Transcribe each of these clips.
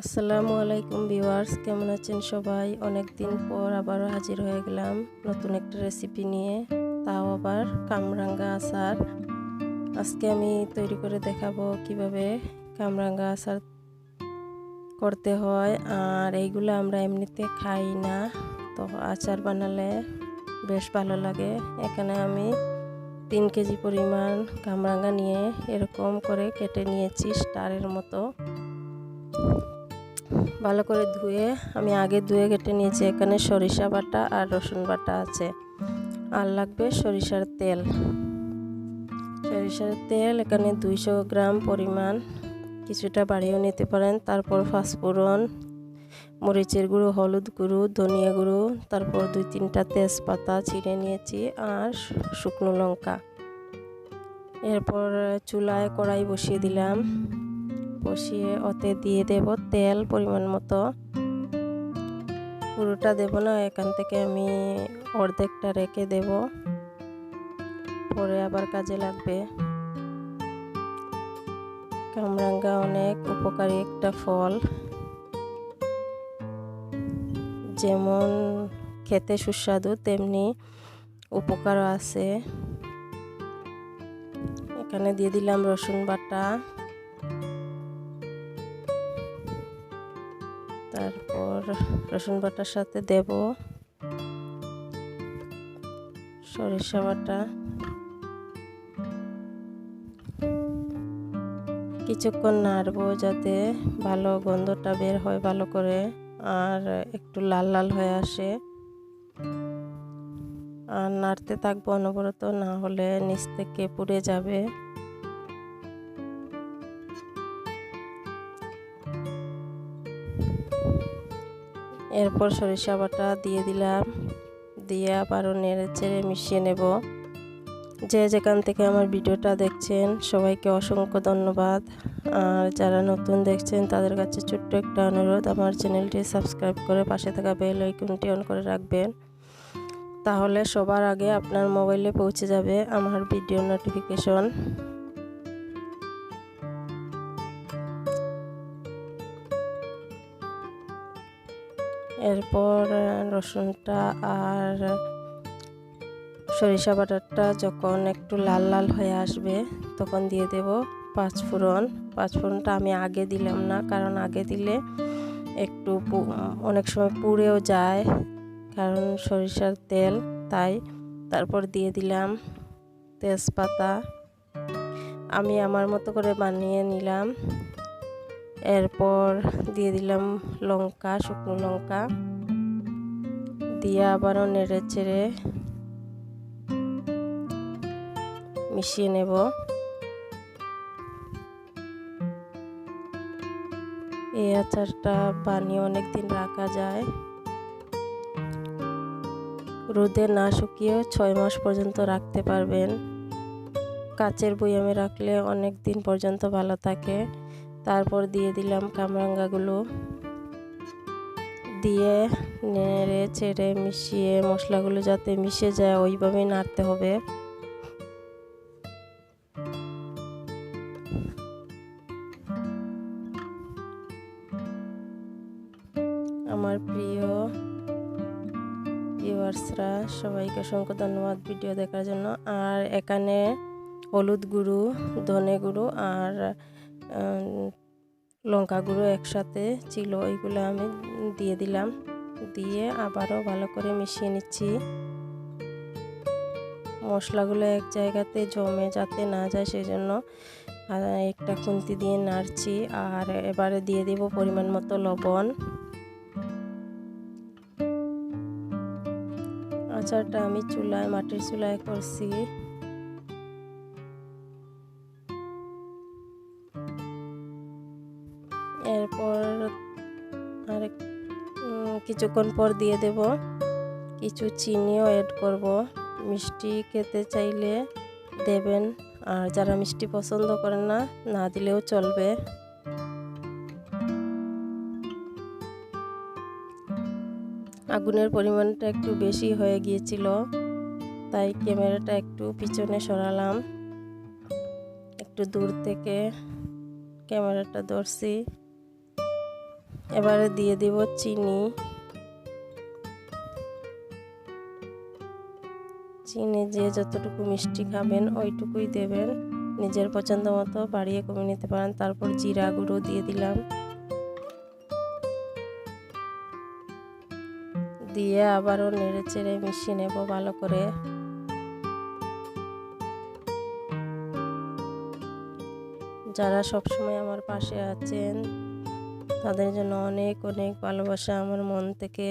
আসসালামু আলাইকুম ভিউয়ার্স, কেমন আছেন সবাই? অনেক দিন পর আবারও হাজির হয়ে গেলাম নতুন একটা রেসিপি নিয়ে, তাও আবার কামরাঙ্গা আচার। আজকে আমি তৈরি করে দেখাবো কীভাবে কামরাঙ্গা আচার করতে হয়, আর এইগুলো আমরা এমনিতে খাই না, তো আচার বানালে বেশ ভালো লাগে। এখানে আমি তিন কেজি পরিমাণ কামরাঙ্গা নিয়ে এরকম করে কেটে নিয়েছি, স্টারের মতো। ভালো করে ধুয়ে আমি আগে ধুয়ে কেটে নিয়েছি। এখানে সরিষা বাটা আর রসুন বাটা আছে। আর লাগবে সরিষার তেল। সরিষার তেল, এখানে দুইশো গ্রাম পরিমাণ কিছুটা বাড়িয়েও নিতে পারেন। তারপর ফাঁসফোড়ন মরিচের গুঁড়ো, হলুদ গুঁড়ো, ধনিয়া গুঁড়ো, তারপর দুই তিনটা তেজপাতা ছিঁড়ে নিয়েছি আর শুকনো লঙ্কা। এরপর চুলায় কড়াই বসিয়ে দিলাম। বসিয়ে ওতে দিয়ে দেব তেল পরিমাণ মতো। পুরোটা দেব না, এখান থেকে আমি অর্ধেকটা রেখে দেব। পরে আবার কাজে লাগবে। কামরাঙ্গা অনেক উপকারী একটা ফল। যেমন খেতে সুস্বাদু, তেমনি উপকারও আছে। এখানে দিয়ে দিলাম রসুন বাটা। তারপর রসুন বাটার সাথে দেব সরিষা বাটা। কিছুক্ষণ নাড়বো যাতে ভালো গন্ধটা বের হয় ভালো করে আর একটু লাল লাল হয়ে আসে। আর নাড়তে থাকব অনবরত, না হলে নিচ থেকে পুড়ে যাবে। এরপর সরিষা বাটা দিয়ে দিলাম। দিয়ে আবারও নেড়ে চেড়ে মিশিয়ে নেব। যে যেখান থেকে আমার ভিডিওটা দেখছেন, সবাইকে অসংখ্য ধন্যবাদ। আর যারা নতুন দেখছেন, তাদের কাছে ছোট্ট একটা অনুরোধ, আমার চ্যানেলটি সাবস্ক্রাইব করে পাশে থাকা বেল আইকনটি অন করে রাখবেন। তাহলে সবার আগে আপনার মোবাইলে পৌঁছে যাবে আমার ভিডিও নোটিফিকেশন। এরপর রসুনটা আর সরিষা বাটারটা যখন একটু লাল লাল হয়ে আসবে, তখন দিয়ে দেব পাঁচফোড়ন। পাঁচফোড়নটা আমি আগে দিলাম না, কারণ আগে দিলে একটু অনেক সময় পুড়েও যায়, কারণ সরিষার তেল, তাই তারপর দিয়ে দিলাম তেজপাতা। আমি আমার মতো করে বানিয়ে নিলাম। এরপর দিয়ে দিলাম লঙ্কা, শুকনো লঙ্কা। দিয়ে আবারও নেড়ে চেড়ে মিশিয়ে নেব। এই আচারটা বানিয়ে অনেক দিন রাখা যায়। রোদে না শুকিয়েও ছয় মাস পর্যন্ত রাখতে পারবেন। কাচের বয়ামে রাখলে অনেক দিন পর্যন্ত ভালো থাকে। তারপর দিয়ে দিলাম কামরাঙ্গাগুলো। দিয়ে নেড়ে চেড়ে মিশিয়ে মশলাগুলো যাতে মিশে যায়, ওইভাবেই নাড়তে হবে। আমার প্রিয় ভিউয়ার্সরা সবাইকে অসংখ্য ধন্যবাদ ভিডিও দেখার জন্য। আর এখানে হলুদ গুঁড়ো, ধনে গুঁড়ো আর লঙ্কা গুঁড়ো একসাথে ছিল, ওইগুলো আমি দিয়ে দিলাম। দিয়ে আবারও ভালো করে মিশিয়ে নিচ্ছি। মশলাগুলো এক জায়গাতে জমে যাতে না যায় সেই জন্য একটা খুন্তি দিয়ে নাড়ছি। আর এবারে দিয়ে দেব পরিমাণ মতো লবণ। আচারটা আমি চুলায়, মাটির চুলায় করছি। এরপর আর কিছুক্ষণ পর দিয়ে দেব। কিছু চিনিও অ্যাড করব। মিষ্টি খেতে চাইলে দেবেন। আর যারা মিষ্টি পছন্দ করেন না না দিলেও চলবে। আগুনের পরিমাণটা একটু বেশি হয়ে গিয়েছিল, তাই ক্যামেরাটা একটু পিছনে সরালাম। একটু দূর থেকে ক্যামেরাটা ধরছি। এবারে দিয়ে দিব চিনি। চিনি যে যতটুকু মিষ্টি খাবেন, ওইটুকুই দেবেন। নিজের পছন্দ মতো বাড়িয়ে কমিয়ে নিতে পারেন। তারপর জিরা গুঁড়ো দিয়ে দিলাম। দিয়ে আবারও নেড়ে চেড়ে মিশিয়ে নেব ভালো করে। যারা সবসময় আমার পাশে আছেন তাদের জন্য অনেক অনেক ভালোবাসা আমার মন থেকে।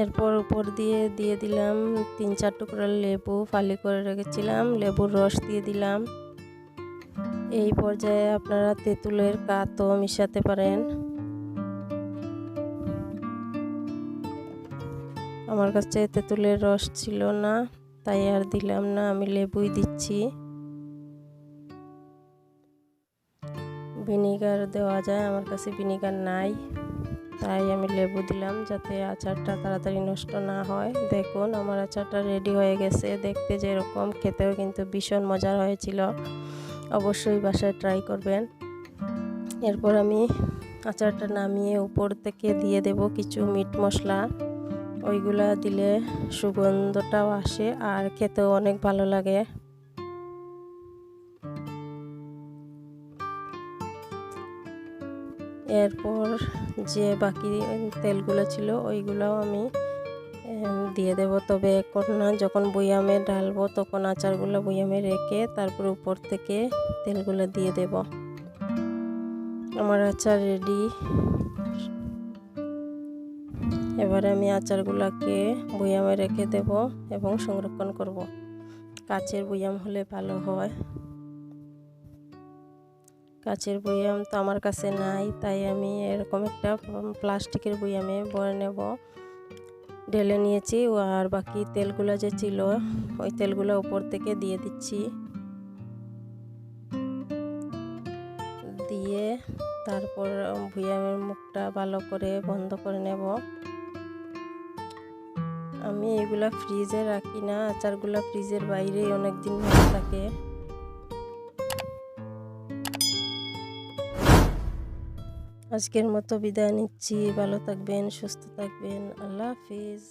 এরপর উপর দিয়ে দিয়ে দিলাম তিন চার টুকরা লেবু, ফালি করে রেখেছিলাম, লেবুর রস দিয়ে দিলাম। এই পর্যায়ে আপনারা তেঁতুলের কাতও মিশাতে পারেন। আমার কাছে তেঁতুলের রস ছিল না। তাই আর দিলাম না, আমি লেবুই দিচ্ছি। ভিনিগার দেওয়া যায়, আমার কাছে ভিনিগার নাই। তাই আমি লেবু দিলাম যাতে আচারটা তাড়াতাড়ি নষ্ট না হয়। দেখুন, আমার আচারটা রেডি হয়ে গেছে। দেখতে যেরকম, খেতেও কিন্তু ভীষণ মজার হয়েছিল। অবশ্যই বাসায় ট্রাই করবেন। এরপর আমি আচারটা নামিয়ে উপর থেকে দিয়ে দেব কিছু মিট মশলা। ওইগুলা দিলে সুগন্ধটাও আসে আর খেতেও অনেক ভালো লাগে। এরপর যে বাকি তেলগুলো ছিল ওইগুলোও আমি দিয়ে দেব। তবে এখন না, যখন বয়ামে ডালবো তখন আচারগুলো বয়ামে রেখে তারপর উপর থেকে তেলগুলো দিয়ে দেব। আমার আচার রেডি এবারে আমি আচারগুলোকে বয়ামে রেখে দেব এবং সংরক্ষণ করব। কাচের বয়াম হলে ভালো হয়। কাচের বয়াম তো আমার কাছে নাই, তাই আমি এরকম একটা প্লাস্টিকের বয়ামে ভরে নেব। ঢেলে নিয়েছি আর বাকি তেলগুলো যে ছিল, ওই তেলগুলো উপর থেকে দিয়ে দিচ্ছি। দিয়ে তারপর ভুয়ামের মুখটা ভালো করে বন্ধ করে নেব। আমি এগুলা ফ্রিজে রাখি না, আচারগুলো ফ্রিজের বাইরে অনেক দিন ভালো থাকে। আজকের মতো বিদায় নিচ্ছি, ভালো থাকবেন, সুস্থ থাকবেন, আল্লাহ হাফিজ।